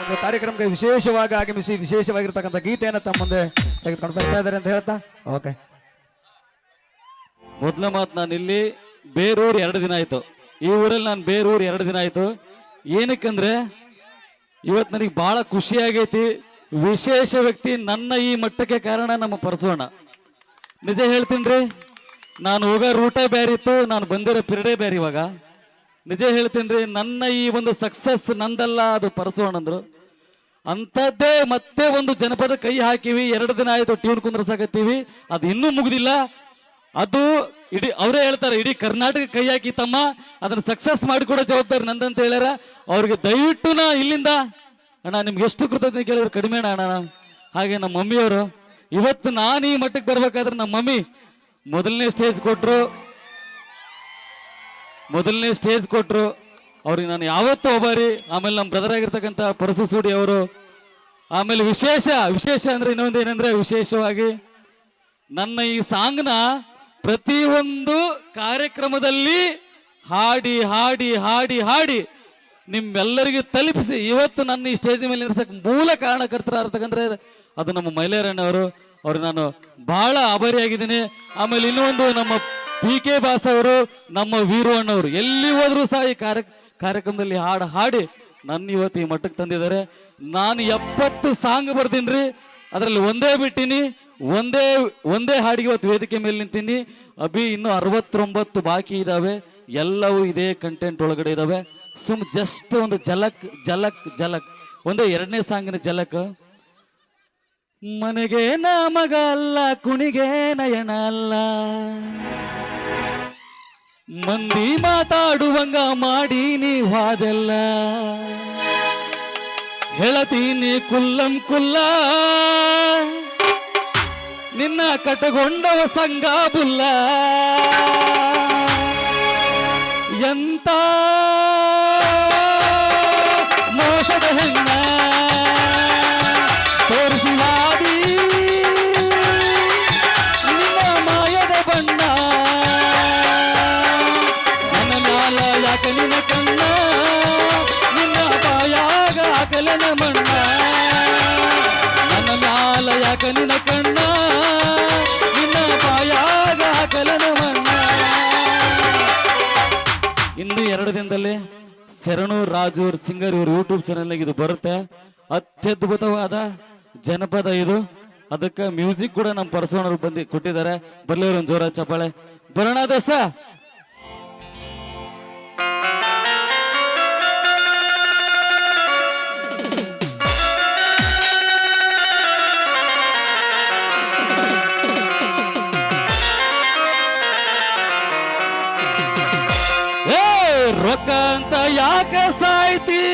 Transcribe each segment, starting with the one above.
ಒಂದು ಕಾರ್ಯಕ್ರಮಕ್ಕೆ ವಿಶೇಷವಾಗಿ ಆಗಮಿಸಿ, ವಿಶೇಷವಾಗಿರ್ತಕ್ಕಂಥ ಗೀತೆಯನ್ನು ತಮ್ಮ ಮುಂದೆ ತೆಗೆದುಕೊಂಡು ಬರ್ತಾ ಇದ್ದಾರೆ ಅಂತ ಹೇಳ್ತಾ? ಓಕೆ. ಮೊದಲ ಮಾತು ನಾನು ಇಲ್ಲಿ ಬೇರೂರು ಎರಡು ದಿನ ಆಯ್ತು. ಈ ಊರಲ್ಲಿ ನಾನು ಬೇರೂರು ಎರಡು ದಿನ ಆಯ್ತು. ಏನಕ್ಕಂದ್ರೆ ಇವತ್ತು ನನಗೆ ಬಹಳ ಖುಷಿ ವಿಶೇಷ ವ್ಯಕ್ತಿ ನನ್ನ ಈ ಮಟ್ಟಕ್ಕೆ ಕಾರಣ ನಮ್ಮ ಪರಸೋಣ. ನಿಜ ಹೇಳ್ತೀನಿ ರೀ ನಾನು ಹೋಗೋ ರೂಟೇ ಬೇರೆ ಇತ್ತು, ನಾನು ಬಂದಿರೋ ಪಿರಿಯಡೇ ಬೇರೆ ಇವಾಗ. ನಿಜ ಹೇಳ್ತೀನಿ ನನ್ನ ಈ ಒಂದು ಸಕ್ಸಸ್ ನಂದಲ್ಲ, ಅದು ಪರಸೋಣಂದ್ರು. ಅಂಥದ್ದೇ ಮತ್ತೆ ಒಂದು ಜನಪದ ಕೈ ಹಾಕಿವಿ, ಎರಡು ದಿನ ಆಯಿತು ಟ್ಯೂನ್ ಕುಂದ್ರಸಾಕತ್ತೀವಿ, ಅದು ಇನ್ನೂ ಮುಗ್ದಿಲ್ಲ. ಅದು ಇಡೀ, ಅವರೇ ಹೇಳ್ತಾರೆ, ಇಡೀ ಕರ್ನಾಟಕ ಕೈ ಹಾಕಿ ತಮ್ಮ, ಅದನ್ನ ಸಕ್ಸಸ್ ಮಾಡಿಕೊಡೋ ಜವಾಬ್ದಾರಿ ನಂದಂತ ಹೇಳ್ಯಾರ. ಅವ್ರಿಗೆ ದಯವಿಟ್ಟು ನಾ ಇಲ್ಲಿಂದ, ಅಣ್ಣ, ನಿಮ್ಗೆ ಎಷ್ಟು ಕೃತಜ್ಞತೆ ಕೇಳಿದ್ರೆ ಕಡಿಮೆ ಅಣ್ಣ ಹಾಗೆ ನಮ್ಮ ಮಮ್ಮಿಯವರು, ಇವತ್ತು ನಾನು ಈ ಮಟ್ಟಕ್ಕೆ ಬರ್ಬೇಕಾದ್ರೆ ನಮ್ಮ ಮಮ್ಮಿ ಮೊದಲನೇ ಸ್ಟೇಜ್ ಕೊಟ್ರು. ಮೊದಲನೇ ಸ್ಟೇಜ್ ಕೊಟ್ಟರು ಅವ್ರಿಗೆ ನಾನು ಯಾವತ್ತೂ ಒಬ್ಬಾರಿ ಆಮೇಲೆ ನಮ್ಮ ಬ್ರದರ್ ಆಗಿರ್ತಕ್ಕಂಥ ಪರಸು ಸೂಡಿ ಅವರು. ಆಮೇಲೆ ವಿಶೇಷ ವಿಶೇಷ ಅಂದ್ರೆ ಇನ್ನೊಂದು ಏನಂದ್ರೆ ವಿಶೇಷವಾಗಿ ನನ್ನ ಈ ಸಾಂಗ್ನ ಪ್ರತಿಯೊಂದು ಕಾರ್ಯಕ್ರಮದಲ್ಲಿ ಹಾಡಿ ಹಾಡಿ ಹಾಡಿ ಹಾಡಿ ನಿಮ್ಮೆಲ್ಲರಿಗೂ ತಲುಪಿಸಿ. ಇವತ್ತು ನನ್ನ ಈ ಸ್ಟೇಜ್ ಮೇಲೆ ನಿಲ್ಸಕ್ ಮೂಲ ಕಾರಣಕರ್ತರಾಗತಕ್ಕಂದ್ರೆ ಅದು ನಮ್ಮ ಮೈಲೇರಣ್ಣವರು. ಅವ್ರಿಗೆ ನಾನು ಬಹಳ ಆಭಾರಿಯಾಗಿದ್ದೀನಿ. ಆಮೇಲೆ ಇನ್ನೊಂದು ನಮ್ಮ ಪಿ ಕೆ ಬಾಸ ಅವರು, ನಮ್ಮ ವೀರು ಅಣ್ಣವರು, ಎಲ್ಲಿ ಹೋದ್ರು ಸಹ ಈ ಕಾರ್ಯ, ಕಾರ್ಯಕ್ರಮದಲ್ಲಿ ಹಾಡು ಹಾಡಿ ನನ್ನ ಇವತ್ತು ಈ ಮಟ್ಟಕ್ಕೆ ತಂದಿದ್ದಾರೆ. ನಾನು ಎಪ್ಪತ್ತು ಸಾಂಗ್ ಬರ್ತೀನಿ ಅದರಲ್ಲಿ ಒಂದೇ ಬಿಟ್ಟಿನಿ, ಒಂದೇ ಒಂದೇ ಹಾಡಿಗೆ ಇವತ್ತು ವೇದಿಕೆ ಮೇಲೆ ನಿಂತೀನಿ. ಅಭಿ ಇನ್ನು ಅರವತ್ತೊಂಬತ್ತು ಬಾಕಿ ಇದಾವೆ, ಎಲ್ಲವೂ ಇದೇ ಕಂಟೆಂಟ್ ಒಳಗಡೆ ಇದಾವೆ. ಸುಮ್ ಜಸ್ಟ್ ಒಂದು ಜಲಕ್ ಜಲಕ್ ಜಲಕ್ ಒಂದೇ ಎರಡನೇ ಸಾಂಗಿನ ಜಲಕ್ ಮನೆಗೆ ನಾ ಮಗ ಅಲ್ಲ, ಕುಣಿಗೆ ನಯನ ಅಲ್ಲ. ಮಂದಿ ಮಾತಾಡುವಂಗ ಮಾಡಿ ನೀವಾದೆಲ್ಲ ಹೇಳತೀನಿ ಕುಲ್ಲಂ ಕುಲ್ಲ. ನಿನ್ನ ಕಟಗೊಂಡವ ಸಂಗ ಬುಲ್ಲ. ಎಂತ ಶರಣು ರಾಜೂರ್ ಸಿಂಗರ್ ಇವ್ರ ಯೂಟ್ಯೂಬ್ ಚಾನಲ್ ಇದು ಬರುತ್ತೆ. ಅತ್ಯದ್ಭುತವಾದ ಜನಪದ ಇದು. ಅದಕ್ಕೆ ಮ್ಯೂಸಿಕ್ ಕೂಡ ನಮ್ಮ ಪರಸೋಣರು ಬಂದು ಕೊಟ್ಟಿದ್ದಾರೆ. ಬರ್ಲಿ ಒಂದು ಜೋರ ಚಪ್ಪಾಳೆ. ಬರೋಣ ದೋಸ್ತ. ಯಾಕ ಸಾಯ್ತಿ.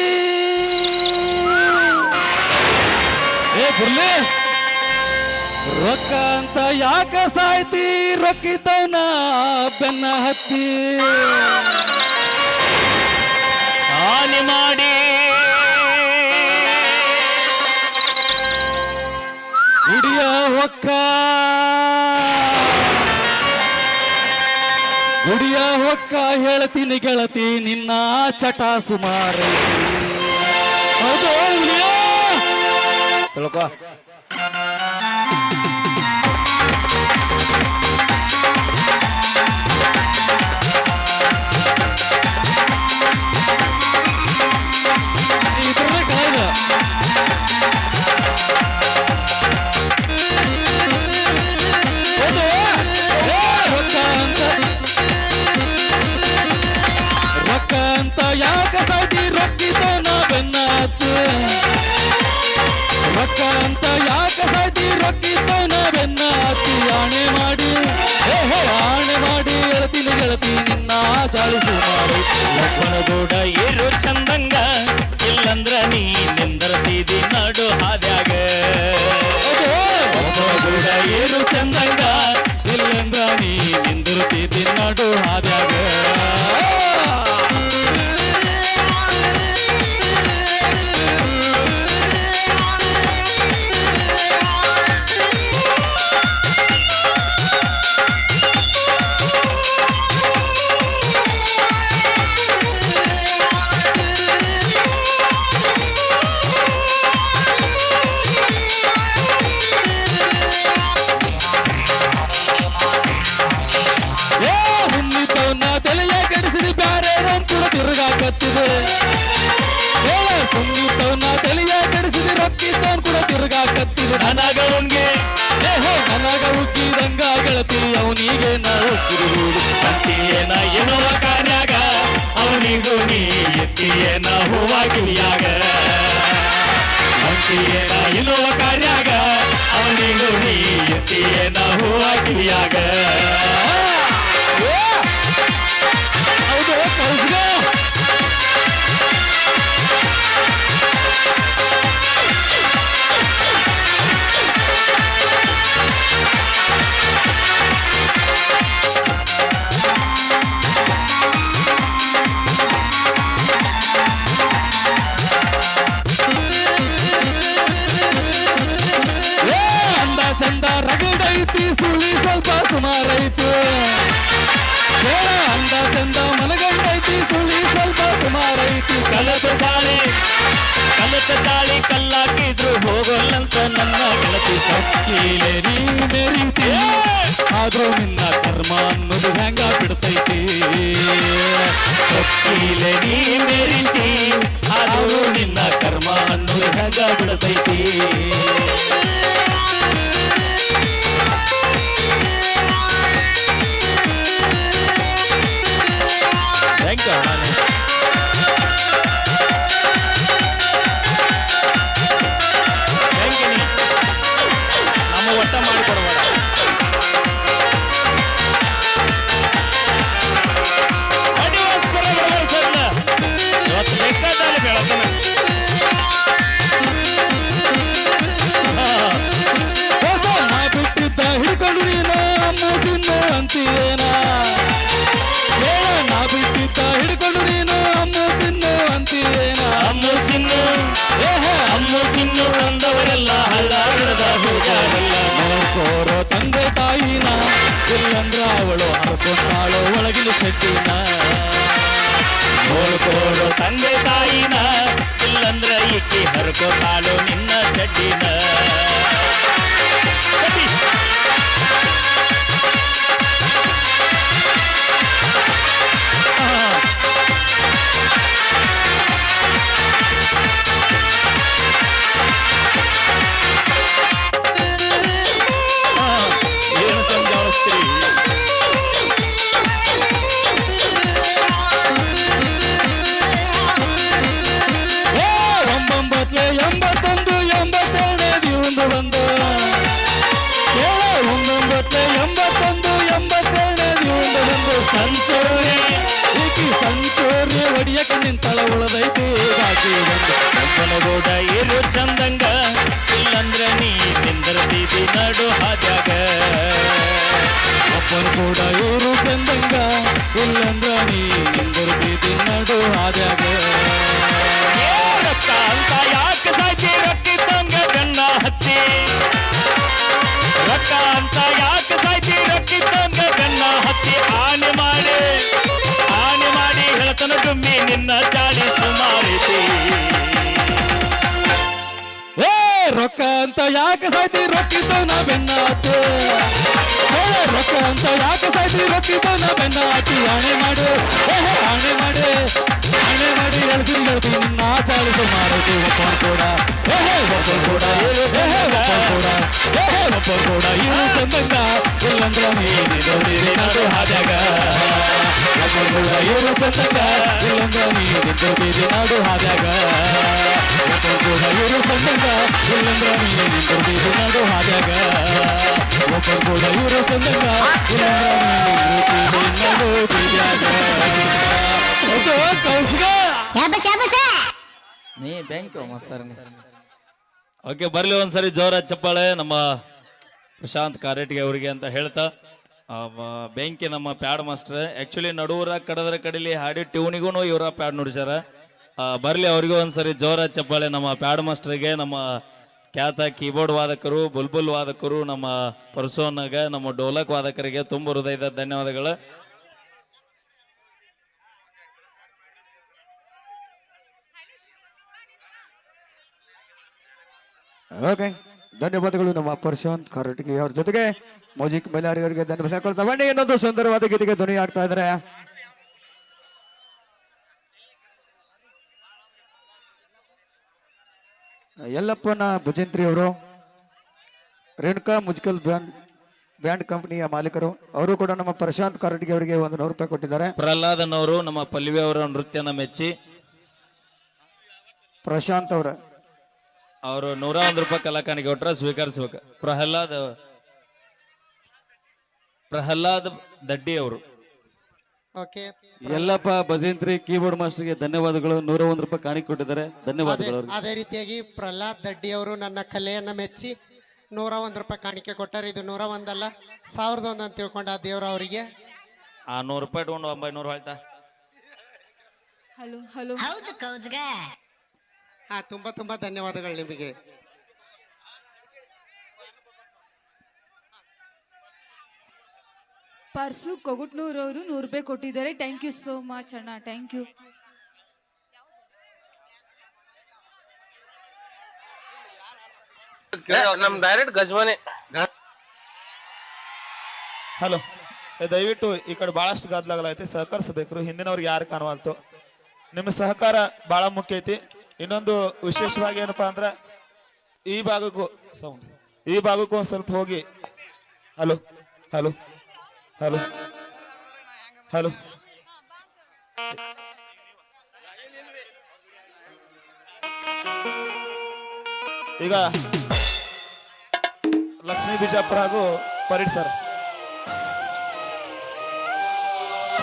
ಏ ಬುರ್ಲಿ ರೊಕ್ಕ ಅಂತ ಯಾಕ ಸಾಯ್ತಿ? ರೊಕ್ಕಿದ್ದವನ ಬೆನ್ನ ಹತ್ತಿ. ಹಾನಿ ಮಾಡಿ. ಹೊಕ್ಕ. ಗುಡಿಯ ಹೊಕ್ಕ ಹೇಳ್ತೀನಿ ಗೆಳತಿ ನಿನ್ನ ಚಟ ಸುಮಾರು? ತಿಳ್ಕೊ உடைய மனைவியாக ಹೋಗೋಲ್ಲಂತ ನನ್ನ ಗೆಳತಿ ಸಕ್ಕೀಲೇರಿ ಮೆರೀತಿ ಆದ್ರೂ ನಿನ್ನ ಕರ್ಮ ಅನ್ನೋದು ಹೆಂಗ ಬಿಡ್ತೈತಿ? ಸಕ್ಕೀಲೇರಿ ಮೆರಿತಿ ಅದು ನಿನ್ನ ಕರ್ಮ ಅನ್ನೋದು ಹೆಂಗ ಬಿಡತೈತಿ? ನೋಡ್ಕೋಡು ತಂದೆ ತಾಯಿನ ಇಲ್ಲಂದ್ರ ಇಕ್ಕಿ ಹರ್ಕೋತಾಳು ನಿನ್ನ ಚಡ್ಡಿನ. ಸಂಚೋರ್ಯ ಹೊಡಿಯಕ ನಿಂತಳ ಉಳದೈತಿ ಬಾಕಿ ಬಂದು ಒಬ್ಬನಗೂಡ ಇರು ಚಂದಂಗ ಇಲ್ಲಂದ್ರ ನೀ ನಿಂದಿರ್ತೀವಿ ನಡು ಹಾದ್ಯಾಗ ಒಬ್ಬರು ಕೂಡ ಇವರು ಚಂದಂಗ ಇಲ್ಲಂದ್ರ ನೀ ನಿಂದಿರ್ತೀತಿ ನಡು ಹಾದ್ಯಾಗ ಏ ರೊಕ್ಕ ಅಂತ ಯಾಕೆ ಸಾಕಿ ರೊಕ್ಕಿದ್ದಂಗ ಗಣ್ಣ ಹತ್ತಿ ಅಂತ ಯಾಕೆ ಸಾಯ್ತಿ ರೊಕ್ಕಿದ್ದ ನಾ ಬೆನ್ನಾತಿ? ರೊಕ್ಕ ಅಂತ ಯಾಕೆ ಸಾಯ್ತಿ ರೊಕ್ಕಿದ್ದ ನಾ ಬೆನ್ನಾತಿ? ಆಣೆ ಮಾಡು ಆಣೆ ಮಾಡಿ ಆಣೆ ಮಾಡಿ ಹೇಳ್ತೀನಿ ಹೇಳ್ತೀನಿ ನಿನ್ನ ಚಾಳಿಸು ಮಾಡುತ್ತಿ ಕೂಡ. ಕೂಡ ಇರು ಚಂದಂಗ ಇಲ್ಲಂದ್ರ ನೀನು ನಾಡು ಹಾದ್ಯಾಗ ಕೂಡ ಇರು ಚಂದಂಗ ಇಲ್ಲಂದ್ರ ನೀನು ನಿಂತಿರ್ತೀರಿ ನಾಡು ಹಾದ್ಯಾಗ ಕೂಡ ಚಂದಂಗ ಇಲ್ಲಂದ್ರ ನೀನು ನಿಂತಿರ್ತೀರಿ ನಾಡು ಹಾದ್ಯಾಗ ಒಬ್ಬರು ಕೂಡ ಚಂದಂಗ ಇಲ್ಲಂದ್ರ ನೀನು ನಾಡು ನೀ ಬ್ಯಾಂಕ್ ಮಸ್ತಾರ ಓಕೆ ಬರ್ಲಿ ಒಂದ್ಸರಿ ಜೋರ ಚಪ್ಪಾಳೆ. ನಮ್ಮ ಪ್ರಶಾಂತ್ ಕಾರೇಟ್ಗೆ ಅವರಿಗೆ ಅಂತ ಹೇಳ್ತಾ ಬೆಂಕಿ ನಮ್ಮ ಪ್ಯಾಡ್ ಮಾಸ್ಟರ್ ಆಕ್ಚುಲಿ ನಡುವರ ಕಡದ್ರ ಕಡಲಿ ಹಾಡಿ ಟ್ಯೂನಿಗೂ ಇವರ ಪ್ಯಾಡ್ ನುಡಿಸ್ಯಾರ. ಬರ್ಲಿ ಅವ್ರಿಗೂ ಒಂದ್ಸರಿ ಜೋರ ಚಪ್ಪಾಳೆ ನಮ್ಮ ಪ್ಯಾಡ್ ಮಾಸ್ಟರ್ಗೆ ನಮ್ಮ ಖ್ಯಾತ ಕೀಬೋರ್ಡ್ ವಾದಕರು, ಬುಲ್ಬುಲ್ ವಾದಕರು, ನಮ್ಮ ಪರ್ಸೋನಾಗ ನಮ್ಮ ಡೋಲಕ್ ವಾದಕರಿಗೆ ತುಂಬ ಹೃದಯದ ಧನ್ಯವಾದಗಳು. ಓಕೆ ಧನ್ಯವಾದಗಳು ನಮ್ಮ ಪ್ರಶಾಂತ್ ಕಾರಟಗಿ ಅವ್ರ ಜೊತೆಗೆ ಮೋಜಿಕ್ ಮೈಲಾರಿಯವರಿಗೆ ಧನ್ಯವಾದ ಕೊಡ್ತಾ ಬನ್ನಿ ಇನ್ನೊಂದು ಸುಂದರವಾದ ಗೀತೆಗೆ ಧ್ವನಿ ಆಗ್ತಾ ಇದ್ದಾರೆ ಎಲ್ಲಪ್ಪನ ಭಜಂತ್ರಿ ಅವರು ರೇಣುಕಾ ಮುಜಿಕಲ್ ಬ್ಯಾಂಡ್ ಬ್ಯಾಂಡ್ ಕಂಪನಿಯ ಮಾಲೀಕರು ಅವರು ಕೂಡ ನಮ್ಮ ಪ್ರಶಾಂತ್ ಕಾರಟಗಿ ಅವರಿಗೆ ಒಂದು ನೂರು ರೂಪಾಯಿ ಕೊಟ್ಟಿದ್ದಾರೆ. ಪ್ರಹ್ಲಾದನ್ ಅವರು ನಮ್ಮ ಪಲ್ವಿ ಅವರ ನೃತ್ಯನ ಮೆಚ್ಚಿ. ಪ್ರಶಾಂತ್ ಅವರ ಅವರು ನೂರ ಒಂದು ರೂಪಾಯಿ ಕಲಾಕಾಣಿಕೆ ಕೊಟ್ರ ಸ್ವೀಕರಿಸ್ಬೇಕು. ಪ್ರಹ್ಲಾದ್ ಪ್ರಹ್ಲಾದ್ ದಡ್ಡಿ ಅವರು. ಓಕೆ. ಎಲ್ಲಪ್ಪ ಭಜಂತ್ರಿ ಕೀಬೋರ್ಡ್ ಮಾಸ್ಟರ್ಗೆ ಧನ್ಯವಾದಗಳು. ನೂರ ಒಂದು ರೂಪಾಯಿ ಕಾಣಿಕೆ ಕೊಟ್ಟಿದ್ದಾರೆ. ಅದೇ ಧನ್ಯವಾದಗಳು ಅವ್ರಿಗೆ. ಅದೇ ರೀತಿಯಾಗಿ ಪ್ರಹ್ಲಾದ್ ದಡ್ಡಿ ಅವರು ನನ್ನ ಕಲೆಯನ್ನ ಮೆಚ್ಚಿ ನೂರ ಒಂದು ರೂಪಾಯಿ ಕಾಣಿಕೆ ಕೊಟ್ಟರು. ಇದು ನೂರ ಒಂದಲ್ಲ ಸಾವಿರದ ಒಂದು ಅಂತ ತಿಳ್ಕೊಂಡ ಆ ದೇವ್ರ ಅವರಿಗೆ. ಆ ನೂರು ರೂಪಾಯಿ ಇಟ್ಕೊಂಡು ಒಂಬೈನೂರು ಆಯ್ತಾ ಹಲೋ ಹಲೋ. ಹೌದು ಹಾ ತುಂಬಾ ತುಂಬಾ ಧನ್ಯವಾದಗಳು ನಿಮಗೆ. ಪರ್ಸು ಕೊಗುಟ್ನೂರ್ ಅವರು ನೂರು ರೂಪಾಯಿ ಕೊಟ್ಟಿದ್ದಾರೆ. ಥ್ಯಾಂಕ್ ಯು ಸೋ ಮಚ್ ಅಣ್ಣ. ಥ್ಯಾಂಕ್ ಯು ನಮ್ ಡೈರೆಕ್ಟ್ ಗಜ್ವಾನೆ ಹಲೋ ಏ, ದಯವಿಟ್ಟು ಈ ಕಡೆ ಬಹಳಷ್ಟು ಗದ್ದಲಗಳೈತಿ. ಸಹಕರಿಸಬೇಕು ಹಿಂದಿನವ್ರಿಗೆ ಯಾರು ಕಾಣುವಂತು ನಿಮ್ಮ ಸಹಕಾರ ಬಹಳ ಮುಖ್ಯ ಐತಿ. ಇನ್ನೊಂದು ವಿಶೇಷವಾಗಿ ಏನಪ್ಪಾ ಅಂದ್ರೆ ಈ ಭಾಗಕ್ಕೂ ಸೌಂಡ್ ಈ ಭಾಗಕ್ಕೂ ಸ್ವಲ್ಪ ಹೋಗಿ. ಹಲೋ ಹಲೋ ಹಲೋ ಹಲೋ ಈಗ ಲಕ್ಷ್ಮೀ ಬಿಜಾಪುರ ಹಾಗೂ ಪರೀಡ್ ಸರ್.